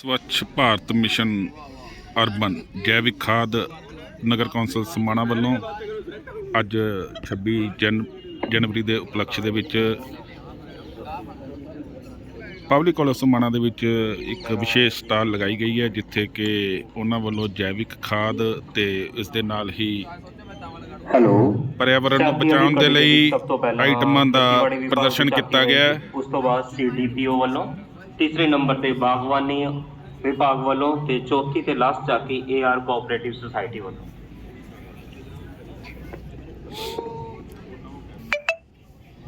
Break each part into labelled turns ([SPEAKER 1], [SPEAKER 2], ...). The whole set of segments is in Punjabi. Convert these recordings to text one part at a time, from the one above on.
[SPEAKER 1] ਸਵੱਛ ਭਾਰਤ ਮਿਸ਼ਨ ਅਰਬਨ ਜੈਵਿਕ ਖਾਦ ਨਗਰ ਕੌਂਸਲ ਸਮਾਣਾ ਵੱਲੋਂ ਅੱਜ 26 ਜਨ ਜਨਵਰੀ ਦੇ ਉਪਲਕਸ਼ ਦੇ ਵਿੱਚ ਪਬਲਿਕ ਕਾਲਜ ਸਮਾਣਾ ਦੇ ਵਿੱਚ ਇੱਕ ਵਿਸ਼ੇਸ਼ ਸਟਾਲ ਲਗਾਈ ਗਈ ਹੈ ਜਿੱਥੇ ਕਿ ਉਹਨਾਂ ਵੱਲੋਂ ਜੈਵਿਕ ਖਾਦ ਤੇ ਇਸ ਦੇ ਨਾਲ ਹੀ
[SPEAKER 2] ਹੈਲੋ।
[SPEAKER 1] ਪਰਿਆਵਰਣ ਨੂੰ ਬਚਾਉਣ ਦੇ ਲਈ ਆਈਟਮਾਂ ਦਾ ਪ੍ਰਦਰਸ਼ਨ ਕੀਤਾ ਗਿਆ
[SPEAKER 2] ਉਸ ਤੋਂ ਬਾਅਦ ਸੀਡੀਪੀਓ ਵੱਲੋਂ ਤੀਸਰੇ ਨੰਬਰ ਤੇ ਬਾਗਵਾਨੀ ਵਿਭਾਗ ਵੱਲੋਂ ਤੇ ਚੌਥੀ ਤੇ ਲਾਸਟ ਜਾ ਕੇ ਏਆਰ ਕੋਆਪਰੇਟਿਵ ਸੁਸਾਇਟੀ ਵੱਲੋਂ।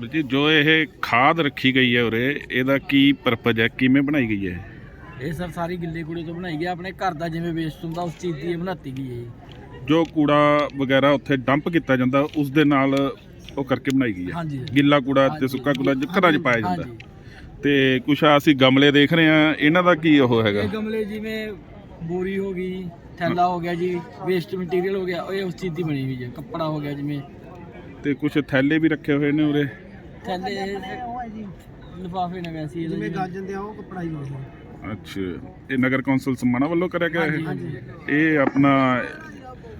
[SPEAKER 1] ਵੀਰ ਜੀ ਇਹ ਖਾਦ ਰੱਖੀ ਗਈ ਹੈ ਉਰੇ ਇਹਦਾ ਕੀ ਪਰਪਸ ਹੈ? ਕਿਵੇਂ ਬਣਾਈ ਗਈ ਹੈ?
[SPEAKER 3] ਇਹ ਸਰ ਸਾਰੀ ਗਿੱਲੇ ਕੂੜੇ ਤੋਂ ਬਣਾਈ ਗਈ ਹੈ। ਆਪਣੇ ਘਰ ਦਾ ਜਿਵੇਂ ਵੇਸਟ ਹੁੰਦਾ ਉਸ ਚੀਜ਼ ਦੀ ਇਹ ਬਣਾਤੀ ਗਈ ਹੈ ਜੀ।
[SPEAKER 1] ਜੋ ਕੂੜਾ ਵਗੈਰਾ ਉੱਥੇ ਡੰਪ ਕੀਤਾ ਜਾਂਦਾ ਉਸ ਦੇ ਨਾਲ ਉਹ ਕਰਕੇ ਬਣਾਈ ਗਈ ਹੈ।
[SPEAKER 3] ਹਾਂਜੀ।
[SPEAKER 1] ਗਿੱਲਾ ਕੂੜਾ ਤੇ ਸੁੱਕਾ ਕੂੜਾ ਜੋ ਘਰਾਂ 'ਚ ਪਾਇਆ ਜਾਂਦਾ।
[SPEAKER 3] ਹਾਂਜੀ।
[SPEAKER 1] ਤੇ ਕੁਛ ਅਸੀਂ ਗਮਲੇ ਦੇਖ ਰਹੇ ਆ ਇਹਨਾਂ ਦਾ ਕੀ ਉਹ ਹੈਗਾ?
[SPEAKER 3] ਇਹ ਗਮਲੇ ਜਿਵੇਂ ਬੋਰੀ ਹੋ ਗਈ ਥੈਲਾ ਹੋ ਗਿਆ ਜੀ ਵੇਸਟ ਮਟੀਰੀਅਲ ਹੋ ਗਿਆ ਇਹ ਉਸ ਚੀਜ਼ ਦੀ ਬਣੀ ਹੋਈ ਹੈ। ਕੱਪੜਾ ਹੋ ਗਿਆ ਜਿਵੇਂ।
[SPEAKER 1] ਤੇ ਕੁਛ ਥੈਲੇ ਵੀ ਰੱਖੇ ਹੋਏ ਨੇ ਉਰੇ?
[SPEAKER 3] ਥੈਲੇ ਲਿਫਾਫੇ ਨੇ ਵੈਸੇ ਜਿਵੇਂ ਗਾਜਨ ਦੇ ਆ ਉਹ ਕੱਪੜਾ ਹੀ ਹੋਇਆ
[SPEAKER 1] ਅੱਛਾ। ਇਹ ਨਗਰ ਕੌਂਸਲ ਸਮਾਣਾ ਵੱਲੋਂ ਕਰਿਆ ਗਿਆ ਇਹ? ਇਹ ਆਪਣਾ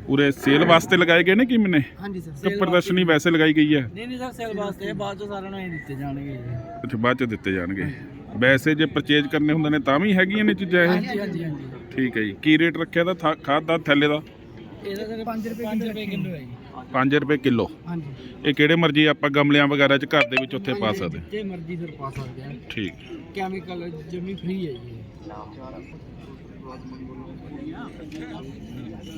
[SPEAKER 1] ਉਰੇ ਸੇਲ ਵਾਸਤੇ ਲਗਾਏ ਗਏ ਨੇ ਕਿ ਮੈਨੇ
[SPEAKER 3] ਹਾਂਜੀ ਸਰ
[SPEAKER 1] ਕਿ ਪ੍ਰਦਰਸ਼ਨੀ ਵੈਸੇ ਲਗਾਈ ਗਈ ਹੈ।
[SPEAKER 3] ਨਹੀਂ ਨਹੀਂ ਸਰ ਸੇਲ ਵਾਸਤੇ ਇਹ ਬਾਅਦ ਚੋਂ ਸਾਰਿਆਂ ਨੂੰ ਇਹ ਦਿੱਤੇ ਜਾਣਗੇ ਜੀ।
[SPEAKER 1] ਅੱਛਾ ਬਾਅਦ ਚ ਦਿੱਤੇ ਜਾਣਗੇ। ਵੈਸੇ ਜੇ ਪਰਚੇਜ ਕਰਨੇ ਹੁੰਦੇ ਨੇ ਤਾਂ ਵੀ ਹੈਗੀਆਂ ਨੇ ਚੀਜ਼ਾਂ ਇਹ?
[SPEAKER 3] ਹਾਂਜੀ ਹਾਂਜੀ ਹਾਂਜੀ
[SPEAKER 1] ਠੀਕ ਹੈ ਜੀ। ਕੀ ਰੇਟ ਰੱਖਿਆ ਦਾ? ਖਾਦ ਦਾ ਥੈਲੇ ਦਾ?
[SPEAKER 3] ਇਹਦਾ ਸਰ 5 ਰੁਪਏ 5 ਰੁਪਏ ਕਿਲੋ ਹੈ ਜੀ।
[SPEAKER 1] 5 ਰੁਪਏ ਕਿਲੋ।
[SPEAKER 3] ਹਾਂਜੀ।
[SPEAKER 1] ਇਹ ਕਿਹੜੇ ਮਰਜ਼ੀ ਆਪਾਂ ਗਮਲਿਆਂ ਵਗੈਰਾ ਚ ਘਰ ਦੇ ਵਿੱਚ ਉੱਥੇ ਪਾ ਸਕਦੇ।
[SPEAKER 3] ਜੇ ਮਰਜ਼ੀ ਫਿਰ ਪਾ ਸਕਦੇ ਆ।
[SPEAKER 1] ਠੀਕ।
[SPEAKER 3] ਕੈਮੀਕਲ ਜਮੀ ਫ੍ਰੀ ਹੈ ਜੀ।